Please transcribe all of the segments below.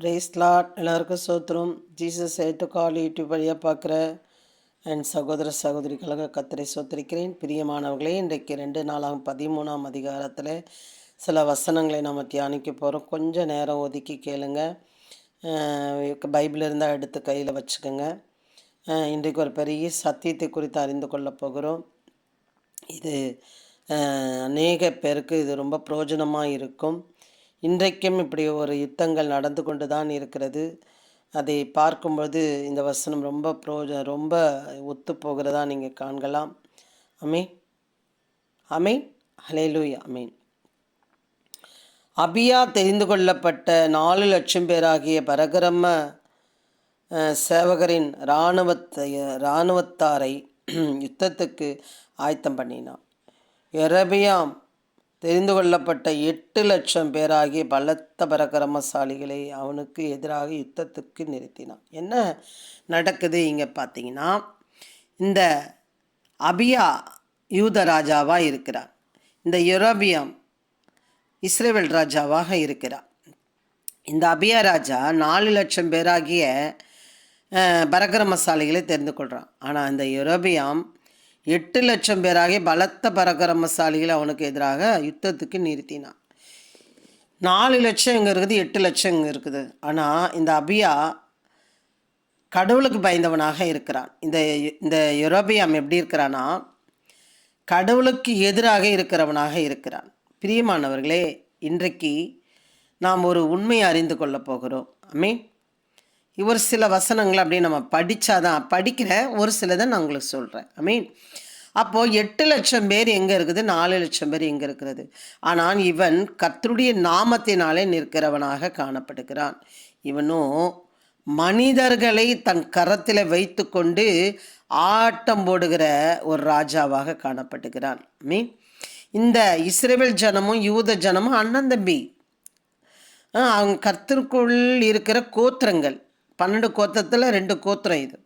பிரேஸ்லாட் எல்லாருக்கும் சோத்திரம். ஜீசஸ் ஏட்டு கால் யூடியூப் வழியாக பார்க்குற என் சகோதர சகோதரிகளாக கத்தரை சோத்திருக்கிறேன். பிரியமானவர்களே இன்றைக்கு ரெண்டு நாளாகும் பதிமூணாம் அதிகாரத்தில் சில வசனங்களை நம்ம தியானிக்க போகிறோம் கொஞ்சம் நேரம் ஒதுக்கி கேளுங்க. பைபிள் இருந்தால் எடுத்து கையில் வச்சுக்கோங்க. இன்றைக்கு ஒரு பெரிய சத்தியத்தை குறித்து அறிந்து கொள்ளப் போகிறோம். இது அநேக பேருக்கு இது ரொம்ப பிரயோஜனமாக இருக்கும். இன்றைக்கும் இப்படி ஒரு யுத்தங்கள் நடந்து கொண்டு தான் இருக்கிறது. அதை பார்க்கும்போது இந்த வசனம் ரொம்ப ப்ரோஜ ரொம்ப ஒத்து போகிறதா நீங்கள் காண்கலாம். அமீன் அமீன் ஹலேலூய் அமீன் அபியா தெரிந்து கொள்ளப்பட்ட நாலு லட்சம் பேராகிய பரகரம சேவகரின் இராணுவத்தை இராணுவத்தாரை யுத்தத்துக்கு ஆயத்தம் பண்ணினான். எரபியாம் தெரிந்து கொள்ளப்பட்ட எட்டு லட்சம் பேராகிய பலத்த பரக்கிரமசாலிகளை அவனுக்கு எதிராக யுத்தத்துக்கு நிறுத்தினான். என்ன நடக்குது இங்கே பார்த்தீங்கன்னா இந்த அபியா யூத ராஜாவாக இருக்கிறார். இந்த யுரோபியம் இஸ்ரேவேல் ராஜாவாக இருக்கிறார். இந்த அபியா ராஜா நாலு லட்சம் பேராகிய அஹ், பரக்கிரமசாலிகளை தெரிந்து கொள்கிறான் ஆனால் இந்த யுரோபியாம் எட்டு லட்சம் பேராகி பலத்த பரக்கிரமசாலிகளை அவனுக்கு எதிராக யுத்தத்துக்கு நிறுத்தினான். நாலு லட்சம் இங்கே இருக்குது எட்டு லட்சம் இங்கே இருக்குது. ஆனால் இந்த அபியா கடவுளுக்கு பயந்தவனாக இருக்கிறான். இந்த இந்த யுரோபியாம் எப்படி இருக்கிறான்னா கடவுளுக்கு எதிராக இருக்கிறவனாக இருக்கிறான். பிரியமானவர்களே இன்றைக்கு நாம் ஒரு உண்மையை அறிந்து கொள்ளப் போகிறோம். ஐ மீன் ஒரு சில வசனங்களை அப்படியே நம்ம படித்தாதான் படிக்கிற ஒரு சிலதை நான் உங்களுக்கு சொல்கிறேன் ஐ மீன் அப்போது எட்டு லட்சம் பேர் எங்கே இருக்குது? நாலு லட்சம் பேர் எங்கே இருக்கிறது? ஆனால் இவன் கர்த்தருடைய நாமத்தினாலே நிற்கிறவனாக காணப்படுகிறான். இவனும் மனிதர்களை தன் கரத்தில் வைத்துக்கொண்டு ஆட்டம் போடுகிற ஒரு ராஜாவாக காணப்படுகிறான். மீன் இந்த இஸ்ரேவேல் ஜனமும் யூத ஜனமும் அண்ணன் தம்பி. அவங்க கர்த்தருக்குள் இருக்கிற கோத்திரங்கள். பன்னெண்டு கோத்திரத்தில் ரெண்டு கோத்திரம் இது.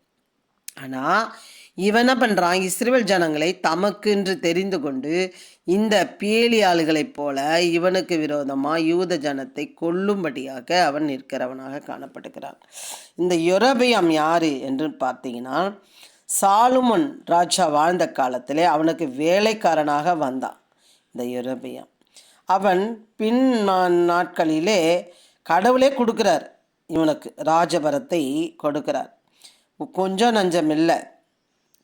ஆனால் இவன் என்ன பண்ணுறான் இஸ்ரேல் ஜனங்களை தமக்கு என்று தெரிந்து கொண்டு இந்த பேலி ஆளுகளைப் போல இவனுக்கு விரோதமாக யூத ஜனத்தை கொல்லும்படியாக அவன் நிற்கிறவனாக காணப்படுகிறான். இந்த யொரபியாம் யார் என்று பார்த்தீங்கன்னா சாலுமன் ராஜா வாழ்ந்த காலத்திலே அவனுக்கு வேலைக்காரனாக வந்தான். இந்த யொரபியாம். அவன் பின் நாட்களிலே கடவுளே கொடுக்குறார். இவனுக்கு ராஜபரத்தை கொடுக்கிறார். கொஞ்சம் நஞ்சம் இல்லை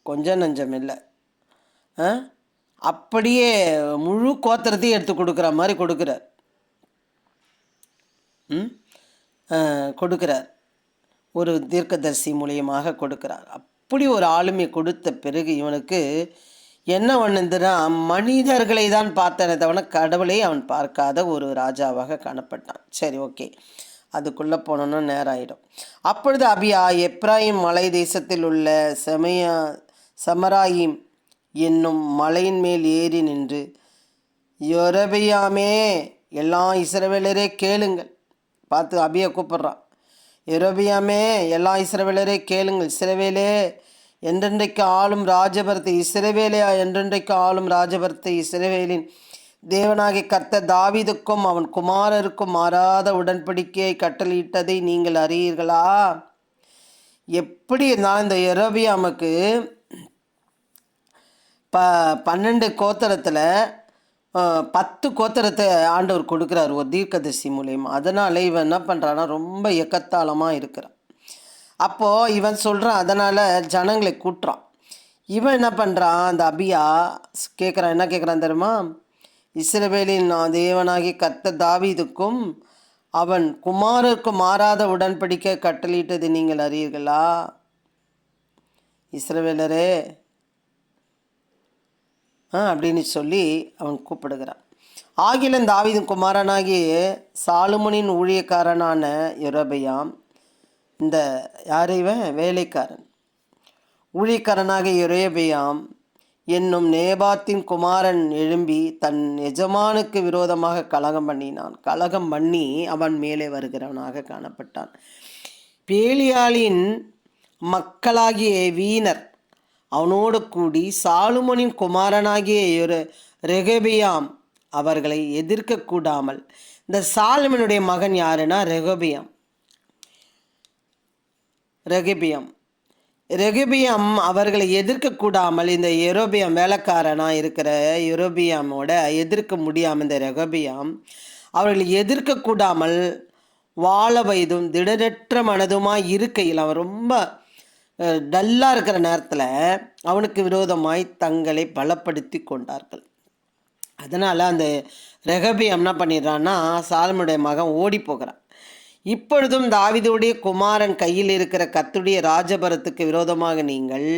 கொஞ்சம் நஞ்சம் இல்லை ஆ? அப்படியே முழு கோத்திரத்தையும் எடுத்து கொடுக்குற மாதிரி கொடுக்குறார். ம்? ஒரு தீர்க்கதரிசி மூலியமாக கொடுக்குறார். அப்படி ஒரு ஆளுமை கொடுத்த பிறகு இவனுக்கு என்ன பண்ணுதுன்னா மனிதர்களை தான் பார்த்தனே தவிர கடவுளை அவன் பார்க்காத ஒரு ராஜாவாக காணப்பட்டான். சரி ஓகே. அதுக்குள்ளே போனோன்னா நேரம் ஆகிடும் அப்பொழுது அபியா எப்ராஹிம் மலை தேசத்தில் உள்ள செமையா சமராயிம் என்னும் மலையின் மேல் ஏறி நின்று யொரபியாமே எல்லா இஸ்ரவேலரே கேளுங்கள். பார்த்து அபியா கூப்பிட்றான் யொரபியாமே எல்லா இஸ்ரவேலரே கேளுங்கள். இஸ்ரவேலே என்றென்றைக்கு ஆளும் ராஜபரத்தை இஸ்ரவேலையா என்றென்றைக்கு ஆளும் ராஜபரத்தை இஸ்ரவேலின் தேவனாகிய கர்த்த தாவிதுக்கும் அவன் குமாரருக்கும் மாறாத உடன்படிக்கையை கட்டளையிட்டதை நீங்கள் அறியீர்களா? எப்படி இருந்தாலும் இந்த எரோபியாமுக்கு ப பன்னெண்டு கோத்தரத்தில் பத்து கோத்தரத்தை ஆண்டவர் கொடுக்குறாரு ஒரு தீர்க்கதரிசி மூலியமாக அதனால் இவன் என்ன பண்ணுறான்னா ரொம்ப எக்கத்தாளமாக இருக்கிறான். அப்போது இவன் சொல்கிறான் அதனால் ஜனங்களை கூட்டுறான். இவன் என்ன பண்ணுறான் அந்த அபியா கேட்குறான் என்ன கேட்குறான் தெரியுமா? இஸ்ரவேலின் நான் தேவனாகி கத்த தாவீதுக்கும் அவன் குமாரருக்கும் மாறாத உடன்படிக்கை கட்டளையிட்டது நீங்கள் அறியீர்களா? இஸ்ரவேலரே ஆ அப்படின்னு சொல்லி அவன் கூப்பிடுகிறான். ஆகிலும் தாவீதின் குமாரனாகி சாலுமனின் ஊழியக்காரனான யொரபயாம் இந்த யார் இவன்? வேலைக்காரன். ஊழியக்காரனாக யுரேபியாம் என்னும் நேபாத்தின் குமாரன் எழும்பி தன் எஜமானுக்கு விரோதமாக கலகம் பண்ணினான். கலகம் பண்ணி அவன் மேலே வருகிறவனாக காணப்பட்டான். பேலியாளின் மக்களாகிய வீணர் அவனோடு கூடி சாலுமனின் குமாரனாகிய ஒரு ரெகபியாம் அவர்களை எதிர்க்க கூடாமல் இந்த சாலுமனுடைய மகன் யாருன்னா ரெகபியாம். ரெகபியம். ரெகுபியம் அவர்களை எதிர்க்கக்கூடாமல் இந்த எரோபியம் வேலைக்காரனாக இருக்கிற யூரோபியமோட எதிர்க்க முடியாமல் இந்த ரெகபியம் அவர்களை எதிர்க்கக்கூடாமல் வாழ வயதும் திடரற்ற மனதுமாக இருக்கையில் அவன் ரொம்ப டல்லாக இருக்கிற நேரத்தில் அவனுக்கு விரோதமாய் தங்களை பலப்படுத்தி கொண்டார்கள். அதனால் அந்த ரெகபியம் என்ன பண்ணிடுறான்னா சாலமுடைய மகன் ஓடி போகிறான். இப்பொழுதும் தாவிதுடைய குமாரன் கையில் இருக்கிற கத்துடைய ராஜபரத்துக்கு விரோதமாக நீங்கள்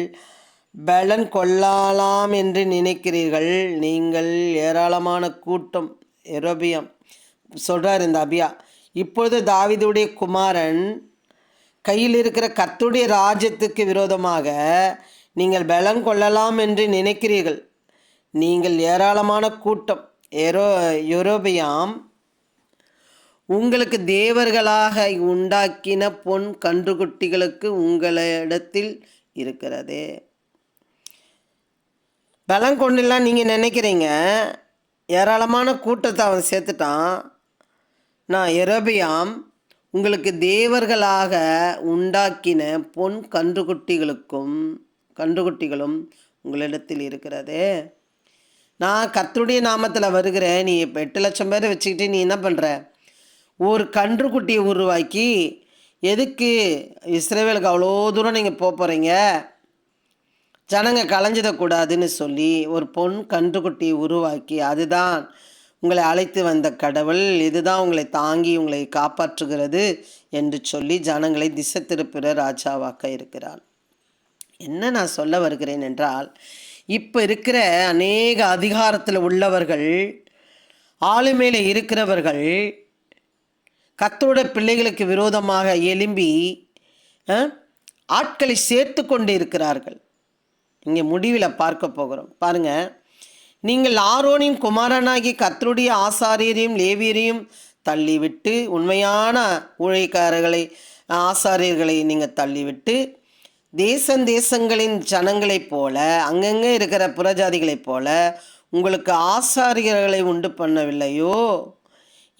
பலன் கொள்ளலாம் என்று நினைக்கிறீர்கள். நீங்கள் ஏராளமான கூட்டம் எரோபியம் சொல்கிறார் இந்த அபியா. இப்பொழுது தாவிதுடைய குமாரன் கையில் இருக்கிற கத்துடைய ராஜ்யத்துக்கு விரோதமாக நீங்கள் பலன் கொள்ளலாம் என்று நினைக்கிறீர்கள். நீங்கள் ஏராளமான கூட்டம் எரோ யூரோபியாம் உங்களுக்கு தேவர்களாக உண்டாக்கின பொன் கன்றுக்குட்டிகளுக்கு உங்களிடத்தில் இருக்கிறது. பலம் கொண்டுலாம் நீங்கள் நினைக்கிறீங்க. ஏராளமான கூட்டத்தை அவன் சேர்த்துட்டான். நான் எரோபியாம் உங்களுக்கு தேவர்களாக உண்டாக்கின பொன் கன்றுக்குட்டிகளுக்கும் கன்றுக்குட்டிகளும் உங்களிடத்தில் இருக்கிறது. நான் கத்துடைய நாமத்தில் வருகிறேன். நீ இப்போ எட்டு லட்சம் பேர் வச்சுக்கிட்டு நீ என்ன பண்ணுற ஒரு கன்றுக்குட்டியை உருவாக்கி எதுக்கு இஸ்ரேவேலுக்கு அவ்வளோ தூரம் நீங்கள் போக போகிறீங்க ஜனங்க கலைஞ்சிடக்கூடாதுன்னு சொல்லி ஒரு பொன் கன்றுக்குட்டியை உருவாக்கி அதுதான் உங்களை அழைத்து வந்த கடவுள் இதுதான் உங்களை தாங்கி உங்களை காப்பாற்றுகிறது என்று சொல்லி ஜனங்களை திசை திருப்புற ராஜாவாக்க இருக்கிறான். என்ன நான் சொல்ல வருகிறேன் என்றால் இப்போ இருக்கிற அநேக அதிகாரத்தில் உள்ளவர்கள் ஆளுமையில் இருக்கிறவர்கள் கத்தருடைய பிள்ளைகளுக்கு விரோதமாக எழும்பி ஆட்களை சேர்த்து கொண்டு இருக்கிறார்கள். இங்கே முடிவில் பார்க்க போகிறோம். பாருங்கள் நீங்கள் ஆரோனின் குமாரனாகி கத்தருடைய ஆசாரியரையும் லேவியரையும் தள்ளிவிட்டு உண்மையான ஊழியக்காரர்களை ஆசாரியர்களை நீங்கள் தள்ளிவிட்டு தேசம் தேசங்களின் ஜனங்களைப் போல அங்கங்கே இருக்கிற புறஜாதிகளைப் போல உங்களுக்கு ஆசாரியர்களை உண்டு பண்ணவில்லையோ?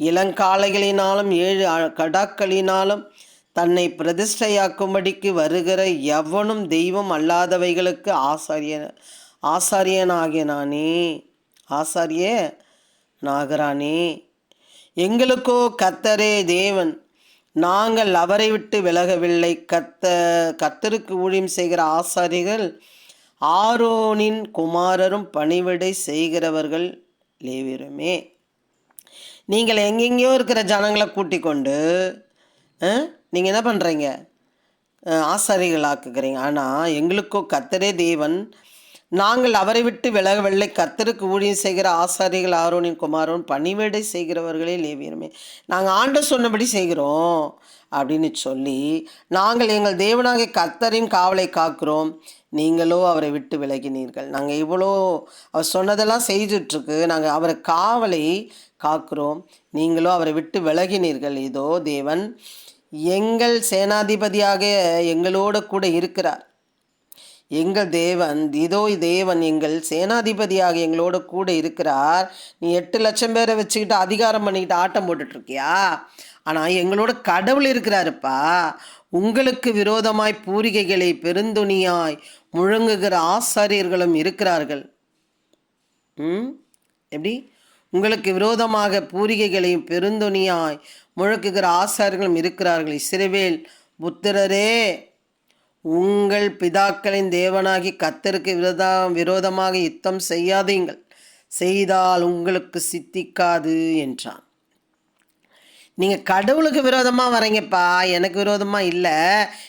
இளங்காளைகளினாலும் ஏழு கடாக்களினாலும் தன்னை பிரதிஷ்டையாக்கும்படிக்கு வருகிற எவனும் தெய்வம் அல்லாதவைகளுக்கு ஆசாரிய ஆசாரியனாகிய நானே ஆசாரிய நாகரானே எங்களுக்கோ கத்தரே தேவன் நாங்கள் அவரை விட்டு விலகவில்லை. கத்த கத்தருக்கு ஊழியம் செய்கிற ஆசாரிகள் ஆரோனின் குமாரரும் பணிவிடை செய்கிறவர்கள் லேவியருமே. நீங்கள் எங்கெங்கேயோ இருக்கிற ஜனங்களை கூட்டிக் கொண்டு நீங்கள் என்ன பண்ணுறீங்க ஆசாரிகளாக்குகிறீங்க. ஆனால் எங்களுக்கோ கத்தரே தேவன் நாங்கள் அவரை விட்டு விலகவில்லை. கத்தருக்கு ஊழியம் செய்கிற ஆசாரிகள் ஆரோனின் குமாரோன் பணிவேடை செய்கிறவர்களே லேவியருமே. நாங்கள் ஆண்டு சொன்னபடி செய்கிறோம் அப்படின்னு சொல்லி நாங்கள் எங்கள் தேவனாகிய கத்தரின் காவலை காக்கிறோம். நீங்களோ அவரை விட்டு விலகினீர்கள். நாங்கள் இவ்வளோ அவர் சொன்னதெல்லாம் செய்துட்ருக்கு நாங்கள் அவரை காவலை காக்கிறோம். நீங்களோ அவரை விட்டு விலகினீர்கள். இதோ தேவன் எங்கள் சேனாதிபதியாக எங்களோடு கூட இருக்கிறார். எங்கள் தேவன் இதோ தேவன் எங்கள் சேனாதிபதியாக எங்களோட கூட இருக்கிறார். நீ எட்டு லட்சம் பேரை வச்சுக்கிட்டு அதிகாரம் பண்ணிக்கிட்டு ஆட்டம் போட்டுட்ருக்கியா? ஆனால் எங்களோட கடவுள் இருக்கிறாருப்பா. உங்களுக்கு விரோதமாய் பூரிகைகளை பெருந்துணியாய் முழங்குகிற ஆசாரியர்களும் இருக்கிறார்கள். ம்? எப்படி? உங்களுக்கு விரோதமாக பூரிகைகளையும் பெருந்துணியாய் முழக்குகிற ஆசார்களும் இருக்கிறார்கள். இசிறவேல் புத்திரரே உங்கள் பிதாக்களின் தேவனாகி கத்தருக்கு விரோத விரோதமாக யுத்தம் செய்யாதீங்கள். செய்தால் உங்களுக்கு சித்திக்காது என்றான். நீங்கள் கடவுளுக்கு விரோதமாக வரீங்கப்பா. எனக்கு விரோதமாக இல்லை.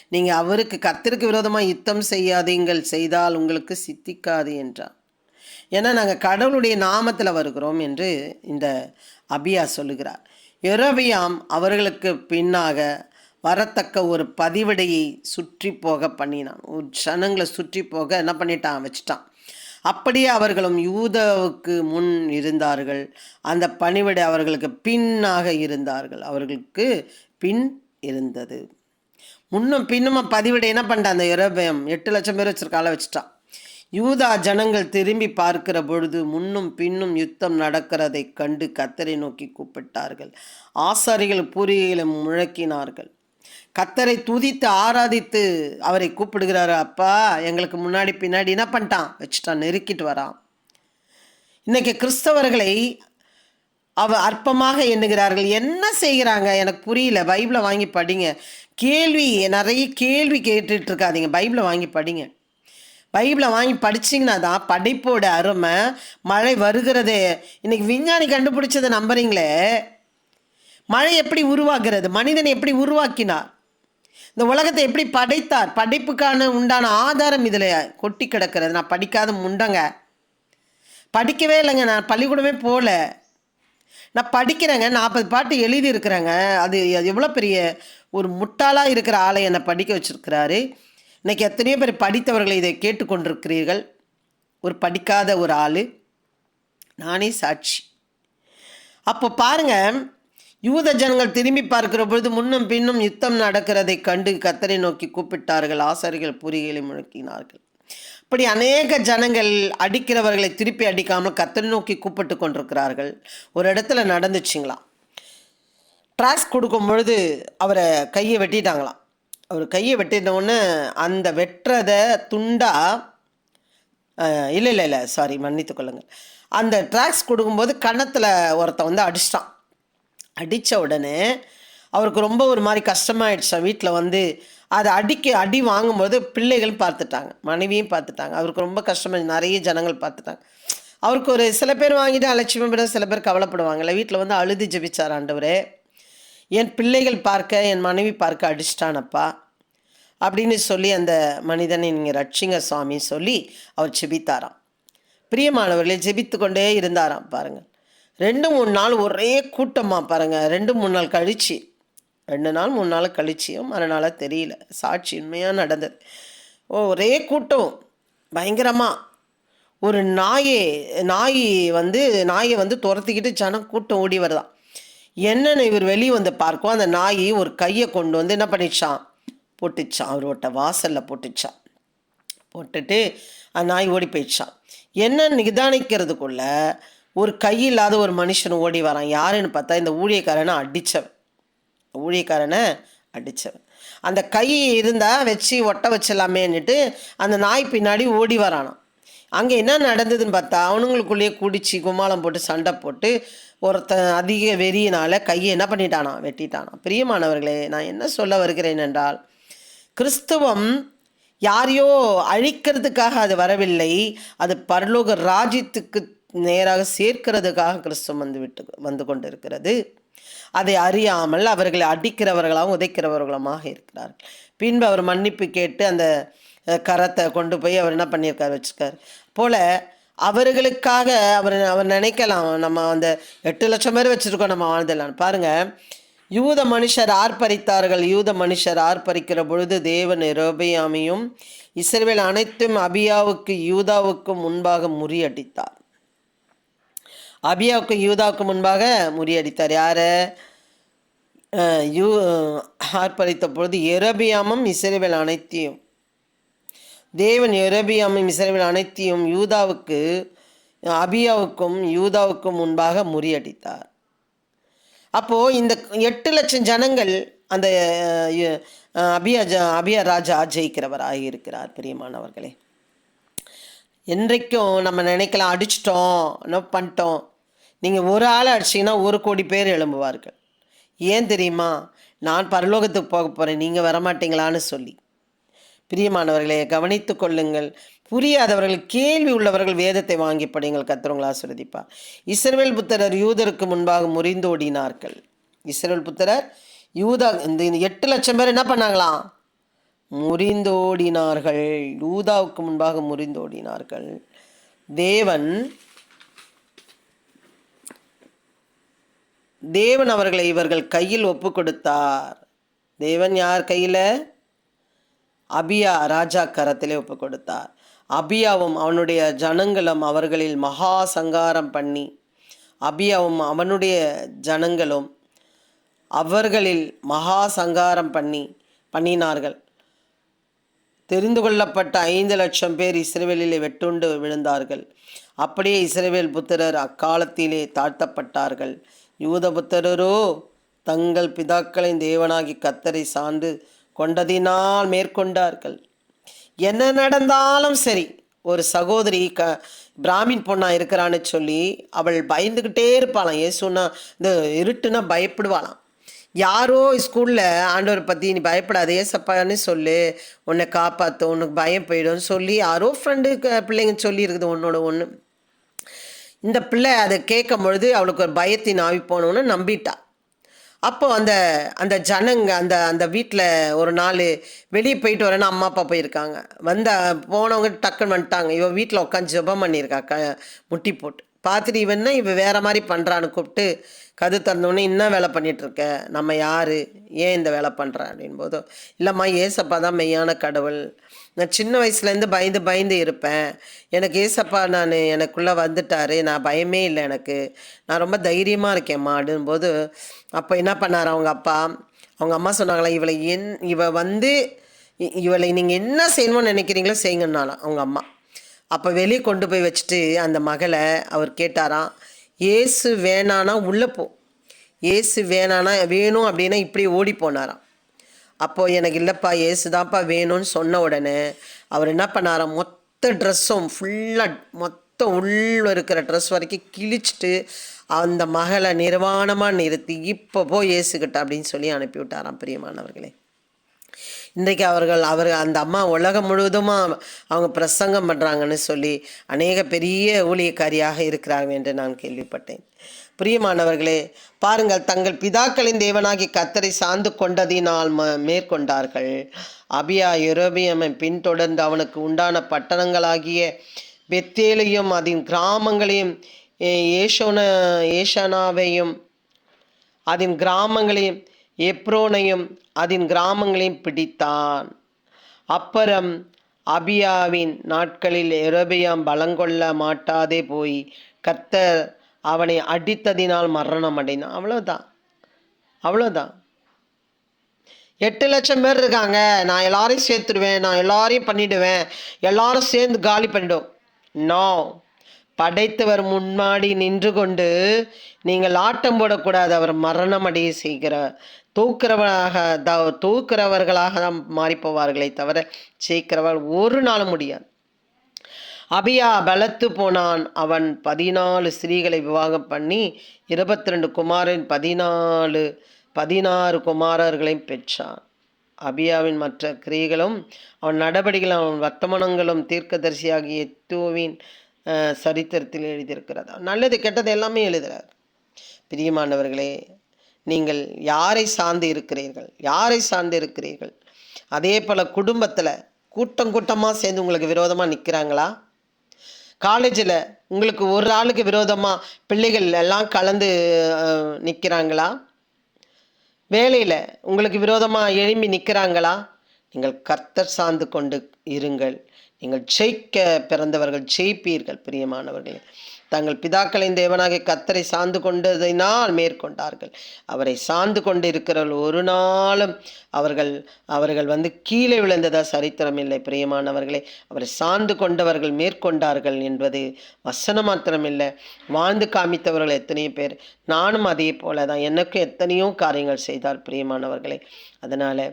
நீங்கள் அவருக்கு கத்தருக்கு விரோதமாக யுத்தம் செய்யாதீங்கள். செய்தால் உங்களுக்கு சித்திக்காது என்றான். ஏன்னா நாங்கள் கடவுளுடைய நாமத்தில் வருகிறோம் என்று இந்த அபியா சொல்லுகிறார். எரோபியாம் அவர்களுக்கு பின்னாக வரத்தக்க ஒரு பதிவிடையை சுற்றி போக பண்ணினான். ஒரு ஜனங்களை சுற்றி போக என்ன பண்ணிட்டான்? வச்சுட்டான். அப்படியே அவர்களும் யூதாவுக்கு முன் இருந்தார்கள். அந்த பணிவிடை அவர்களுக்கு பின்னாக இருந்தார்கள். அவர்களுக்கு பின் இருந்தது. முன்னும் பின்னும் பதிவிடை என்ன பண்ணிட்டான்? அந்த எரோபியம் எட்டு லட்சம் பேர் வச்சிருக்கால வச்சுட்டான். யூதா ஜனங்கள் திரும்பி பார்க்கிற பொழுது முன்னும் பின்னும் யுத்தம் நடக்கிறதைக் கண்டு கத்தரை நோக்கி கூப்பிட்டார்கள். ஆசாரிகள் பூரிகளை முழக்கினார்கள். கத்தரை துதித்து ஆராதித்து அவரை கூப்பிடுகிறாரு அப்பா எங்களுக்கு முன்னாடி பின்னாடி என்ன பண்ணிட்டான்? வச்சுட்டான் நெருக்கிட்டு வரான். இன்றைக்கி கிறிஸ்தவர்களை அவ அற்பமாக எண்ணுகிறார்கள். என்ன செய்கிறாங்க? எனக்கு புரியல. பைபிளை வாங்கி படிங்க. கேள்வி நிறைய கேள்வி கேட்டுட்ருக்காதீங்க பைபிளை வாங்கி படிங்க. பைபிளை வாங்கி படிச்சிங்கன்னா தான் படிப்போட அருமை. மழை வருகிறது. இன்னைக்கு விஞ்ஞானி கண்டுபிடிச்சதை நம்புறீங்களே? மழை எப்படி உருவாகிறது? மனிதனை எப்படி உருவாக்கினார்? இந்த உலகத்தை எப்படி படைத்தார்? படைப்புக்கான உண்டான ஆதாரம் இதில் கொட்டி கிடக்கிறது. நான் படிக்காத முண்டங்க. படிக்கவே இல்லைங்க. நான் பள்ளிக்கூடமே போகல. நான் படிக்கிறேங்க. நாற்பது பாட்டு எழுதியிருக்கிறேங்க. அது எவ்வளோ பெரிய ஒரு முட்டாளாக இருக்கிற ஆளை என்னை படிக்க வச்சுருக்கிறாரு. இன்றைக்கி எத்தனையோ பேர் படித்தவர்களை இதை கேட்டுக்கொண்டிருக்கிறீர்கள். ஒரு படிக்காத ஒரு ஆள். நானே சாட்சி. அப்போ பாருங்க யூத ஜனங்கள் திரும்பி பார்க்கிற பொழுது முன்னும் பின்னும் யுத்தம் நடக்கிறதை கண்டு கத்தரை நோக்கி கூப்பிட்டார்கள் ஆசாரிகள் பொறிகளை முழக்கினார்கள். இப்படி அநேக ஜனங்கள் அடிக்கிறவர்களை திருப்பி அடிக்காமல் கத்தரை நோக்கி கூப்பிட்டு கொண்டிருக்கிறார்கள். ஒரு இடத்துல நடந்துச்சுங்களாம் ட்ராக்ஸ் கொடுக்கும் பொழுது அவரை கையை வெட்டிட்டாங்களாம். அவர் கையை வெட்டினோடனே அந்த வெட்டுறதை துண்டா இல்லை இல்லை இல்லை சாரி மன்னித்து கொள்ளுங்கள். அந்த ட்ராக்ஸ் கொடுக்கும்போது கணத்தில் ஒருத்தன் வந்து அடிச்சிட்டான். அடித்த உடனே அவருக்கு ரொம்ப ஒரு மாதிரி கஷ்டமாயிடுச்சான் வீட்டில் வந்து அதை அடிக்க அடி வாங்கும்போது பிள்ளைகளும் பார்த்துட்டாங்க. மனைவியும் பார்த்துட்டாங்க. அவருக்கு ரொம்ப கஷ்டமாக நிறைய ஜனங்கள் பார்த்துட்டாங்க. அவருக்கு ஒரு சில பேர் வாங்கிட்டு அலட்சியம் விட சில பேர் கவலைப்படுவாங்கல்ல வீட்டில் வந்து அழுது ஜெபிச்சார் ஆண்டவரே. என் பிள்ளைகள் பார்க்க என் மனைவி பார்க்க அடிச்சிட்டானப்பா. அப்படின்னு சொல்லி அந்த மனிதனை நீங்கள் ரட்சிங்க சுவாமி சொல்லி அவர் ஜெபித்தாராம். பிரியமானவர்களே ஜெபித்து கொண்டே இருந்தாராம். பாருங்கள் ரெண்டு மூணு நாள் ஒரே கூட்டமாக பாருங்கள் ரெண்டு மூணு நாள் கழிச்சு. ரெண்டு நாள் மூணு நாள் கழிச்சியும் மறுநாளாக தெரியல. சாட்சி உண்மையாக நடந்தது. ஓ ஒரே கூட்டம். பயங்கரமாக ஒரு நாயை நாய் வந்து நாயை வந்து துரத்திக்கிட்டு ஜனம் கூட்டம் ஓடி வருதான் என்னென்னு இவர் வெளியே வந்து பார்க்கும் அந்த நாய் ஒரு கையை கொண்டு வந்து என்ன பண்ணிச்சான் போட்டுச்சான் அவரோட வாசலில் போட்டுச்சான். போட்டுட்டு அந்த நாய் ஓடி போயிடுச்சான். என்ன நிதானிக்கிறதுக்குள்ள ஒரு கை இல்லாத ஒரு மனுஷன் ஓடி வரான். யாருன்னு பார்த்தா இந்த ஊழியக்காரனை அடித்தவன் ஊழியக்காரனை அடித்தவன் அந்த கை இருந்தால் வச்சு ஒட்ட வச்சிடலாமேன்னுட்டு அந்த நாய் பின்னாடி ஓடி வரானான் அங்கே என்ன நடந்ததுன்னு பார்த்தா அவனுங்களுக்குள்ளேயே குடிச்சு கும்மாளம் போட்டு சண்டை போட்டு ஒருத்தன் அதிக வெறியினால் கையை என்ன பண்ணிட்டானா வெட்டிட்டானா பிரியமானவர்களே நான் என்ன சொல்ல வருகிறேன் என்றால் கிறிஸ்துவம் யாரையோ அழிக்கிறதுக்காக அது வரவில்லை. அது பரலோக ராஜ்யத்துக்கு நேராக சேர்க்கிறதுக்காக கிறிஸ்துவம் வந்து விட்டு வந்து கொண்டு இருக்கிறது அதை அறியாமல் அவர்களை அடிக்கிறவர்களாகவும் உதைக்கிறவர்களுமாக இருக்கிறார்கள். பின்பு அவர் மன்னிப்பு கேட்டு அந்த கரத்தை கொண்டு போய் அவர் என்ன பண்ணியிருக்கார் வச்சுருக்கார்? போல் அவர்களுக்காக அவர் அவர் நினைக்கலாம். நம்ம அந்த எட்டு லட்சம் பேர் வச்சுருக்கோம் நம்ம வாழ்ந்துடலாம் பாருங்கள் யூத மனுஷர் ஆர்ப்பரித்தார்கள். யூத மனுஷர் ஆர்ப்பரிக்கிற பொழுது தேவன் எரோபியாமையும் இஸ்ரேல் அனைத்தும் அபியாவுக்கு யூதாவுக்கு முன்பாக முறியடித்தார். அபியாவுக்கு யூதாவுக்கு முன்பாக முறியடித்தார். யாரை? யூ ஆர்ப்பரித்த பொழுது எரபியாமும் இஸ்ரவேல் அனைத்தையும் தேவன் எரபியாமும் இஸ்ரவேல் அனைத்தையும் யூதாவுக்கு அபியாவுக்கும் யூதாவுக்கும் முன்பாக முறியடித்தார். அப்போது இந்த எட்டு லட்சம் ஜனங்கள் அந்த அபியா ஜ- அபியா ராஜா ஜெயிக்கிறவராக இருக்கிறார் பிரியமானவர்களே. என்றைக்கும் நம்ம நினைக்கலாம் அடிச்சிட்டோம் என்ன பண்ணிட்டோம். நீங்கள் ஒரு ஆளை அடிச்சிங்கன்னா ஒரு கோடி பேர் எழும்புவார்கள். ஏன் தெரியுமா? நான் பரலோகத்துக்கு போக போகிறேன் நீங்கள் வரமாட்டீங்களான்னு சொல்லி. பிரியமானவர்களே கவனித்து கொள்ளுங்கள் புரியாதவர்கள் கேள்வி உள்ளவர்கள் வேதத்தை வாங்கி படிங்கள் கத்துறவங்களா ஆசிரதிப்பா இஸ்ரவேல் புத்தரர் யூதருக்கு முன்பாக முறிந்தோடினார்கள் இஸ்ரவேல் புத்தரர் யூதா இந்த இந்த எட்டு லட்சம் பேர் என்ன பண்ணாங்களாம் முறிந்தோடினார்கள் யூதாவுக்கு முன்பாக முறிந்தோடினார்கள் தேவன் தேவன் அவர்களை இவர்கள் கையில் ஒப்பு கொடுத்தார். தேவன் யார் கையில்? அபியா ராஜா கரத்திலே ஒப்பு கொடுத்தார். அபியாவும் அவனுடைய ஜனங்களும் அவர்களில் மகா சங்காரம் பண்ணி அபியாவும் அவனுடைய ஜனங்களும் அவர்களில் மகா சங்காரம் பண்ணி பண்ணினார்கள். தெரிந்து கொள்ளப்பட்ட ஐந்து லட்சம் பேர் இஸ்ரேவேலிலே வெட்டுண்டு விழுந்தார்கள். அப்படியே இஸ்ரேவேல் புத்திரர் அக்காலத்திலே தாழ்த்தப்பட்டார்கள். யூத புத்திரரோ தங்கள் பிதாக்களின் தேவனாகி கத்தரை சார்ந்து கொண்டதினால் மேற்கொண்டார்கள். என்ன நடந்தாலும் சரி ஒரு சகோதரி க பிராமின் பொண்ணா இருக்கிறான்னு சொல்லி அவள் பயந்துக்கிட்டே இருப்பாளாம். ஏசுன்னா இந்த இருட்டுனா பயப்படுவாளாம். யாரோ ஸ்கூலில் ஆண்டவர் பற்றி நீ பயப்படாத ஏசப்பான்னு சொல்லு உன்னை காப்பாற்றும் உனக்கு பயம் போயிடும்னு சொல்லி யாரோ ஃப்ரெண்டு பிள்ளைங்க சொல்லியிருக்குது உன்னோட ஒன்று இந்த பிள்ளை அதை கேட்கும் பொழுது அவளுக்கு ஒரு பயத்தின் ஆவி போனோன்னு நம்பிட்டா. அப்போ அந்த அந்த ஜனங்க அந்த அந்த வீட்டில் ஒரு நாள் வெளியே போயிட்டு வரேன்னு அம்மா அப்பா போயிருக்காங்க. வந்த போனவங்க டக்குன்னு வந்துட்டாங்க. இவன் வீட்டில் உட்காந்து ஜெபம் பண்ணியிருக்கா க முட்டி போட்டு. பார்த்துட்டு இவன்னா இவன் வேறு மாதிரி பண்ணுறான்னு கூப்பிட்டு கது திறந்தோடனே என்ன வேலை பண்ணிகிட்ருக்க நம்ம யார்? ஏன் இந்த வேலை பண்ணுற அப்படின் போதோ இல்லைம்மா ஏசப்பா தான் மெய்யான கடவுள். நான் சின்ன வயசுலேருந்து பயந்து பயந்து இருப்பேன். எனக்கு ஏசப்பா நான் எனக்குள்ளே வந்துட்டாரு. நான் பயமே இல்லை எனக்கு. நான் ரொம்ப தைரியமாக இருக்கேம்மா அப்படின்போது அப்போ என்ன பண்ணார் அவங்க அப்பா? அவங்க அம்மா சொன்னாங்களா இவளை என் இவ வந்து இ- இவளை நீங்கள் என்ன செய்யணும்னு நினைக்கிறீங்களோ செய்யுங்கன்னாலாம் அவங்க அம்மா. அப்போ வெளியே கொண்டு போய் வச்சுட்டு அந்த மகளை அவர் கேட்டாராம் ஏசு வேணானா உள்ளே போ. ஏசு வேணானா வேணும் அப்படின்னா இப்படி ஓடி போனாராம். அப்போது எனக்கு இல்லைப்பா ஏசுதான்ப்பா வேணும்னு சொன்ன உடனே அவர் என்ன பண்ணாராம் மொத்த ட்ரெஸ்ஸும் ஃபுல்லாக மொத்த உள்ள இருக்கிற ட்ரெஸ் வரைக்கும் கிழிச்சிட்டு அந்த மகளை நிர்வாணமாக நிறுத்தி இப்போ போய் ஏசுக்கிட்ட அப்படின்னு சொல்லி அனுப்பி விட்டாராம் பிரியமானவர்களே. இன்றைக்கு அவர்கள் அவர் அந்த அம்மா உலகம் முழுவதுமாக அவங்க பிரசங்கம் பண்ணுறாங்கன்னு சொல்லி அநேக பெரிய ஊழியக்காரியாக இருக்கிறார்கள் என்று நான் கேள்விப்பட்டேன். பிரியமானவர்களே பாருங்கள் தங்கள் பிதாக்களின் தேவனாகி கத்தரை சார்ந்து கொண்டதினால் ம மேற்கொண்டார்கள். அபியா யுரோபியமை பின்தொடர்ந்து அவனுக்கு உண்டான பட்டணங்களாகிய பெத்தேலையும் அதன் கிராமங்களையும் ஏஷோன ஏஷனாவையும் அதன் கிராமங்களையும் எப்ரோனையும் அதன் கிராமங்களையும் பிடித்தான். அப்புறம் அபியாவின் நாட்களில் எரோபியாம் பலங்கொள்ள மாட்டாதே போய் கத்தர் அவனை அடித்ததினால் மரணம் அடைந்தான். அவ்வளோதான் அவ்வளோதான் எட்டு லட்சம் பேர் இருக்காங்க. நான் எல்லாரையும் சேர்த்துடுவேன். நான் எல்லாரையும் பண்ணிடுவேன். எல்லாரும் சேர்ந்து காலி பண்ணிடும். நோ படைத்தவர் முன்னாடி நின்று கொண்டு நீங்கள் ஆட்டம் போடக்கூடாது. அவர் மரணம் அடைய செய்கிற தூக்குறவராக த தூக்கிறவர்களாக தான் மாறி போவார்களே தவிர ஜெயிக்கிறவர் ஒரு நாளும் முடியாது. அபியா பலத்து போனான். அவன் பதினாலு ஸ்திரீகளை விவாகம் பண்ணி இருபத்தி ரெண்டு குமாரன் பதினாலு பதினாறு குமாரர்களையும் பெற்றான். அபியாவின் மற்ற கிரியைகளும் அவன் நடவடிக்கைகளும் அவன் வர்த்தமானங்களும் தீர்க்கதரிசியாகிய தூவின் சரித்திரத்தில் எழுதியிருக்கிறது. நல்லது கெட்டது எல்லாமே எழுதுகிறார். பிரியமானவர்களே நீங்கள் யாரை சார்ந்து இருக்கிறீர்கள்? யாரை சார்ந்து இருக்கிறீர்கள்? அதே போல் குடும்பத்தில் கூட்டம் கூட்டமாக சேர்ந்து உங்களுக்கு விரோதமாக நிற்கிறாங்களா காலேஜில் உங்களுக்கு ஒரு ஆளுக்கு விரோதமாக பிள்ளைகள் எல்லாம் கலந்து நிற்கிறாங்களா வேலையில் உங்களுக்கு விரோதமாக எழும்பி நிற்கிறாங்களா நீங்கள் கர்த்தர் சார்ந்து கொண்டு இருங்கள். நீங்கள் ஜெயிக்க பிறந்தவர்கள் ஜெயிப்பீர்கள் பிரியமானவர்களே. தங்கள் பிதாக்களின் தேவனாகிய கத்தரை சார்ந்து கொண்டதினால் மேற்கொண்டார்கள். அவரை சார்ந்து கொண்டு இருக்கிறவர்கள் ஒரு நாளும் அவர்கள் அவர்கள் வந்து கீழே விழுந்ததா சரித்திரம் இல்லை பிரியமானவர்களே. அவரை சார்ந்து கொண்டவர்கள் மேற்கொண்டார்கள் என்பது வசனம் மாத்திரமில்லை வாழ்ந்து காமித்தவர்கள் எத்தனையோ பேர். நானும் அதே போல தான் எனக்கும் எத்தனையோ காரியங்கள் செய்தார் பிரியமானவர்களே. அதனால்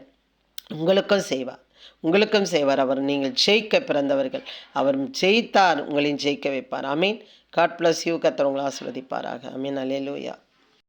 உங்களுக்கும் செய்வார். உங்களுக்கும் செய்வார். அவர் நீங்கள் ஜெயிக்க பிறந்தவர்கள். அவர் ஜெயித்தார் உங்களையும் ஜெயிக்க வைப்பார். அமீன் காட் பிளஸ் யூ கத்தர் உங்களை ஆஸ்வதிப்பாராக அமீன் அலேலூயா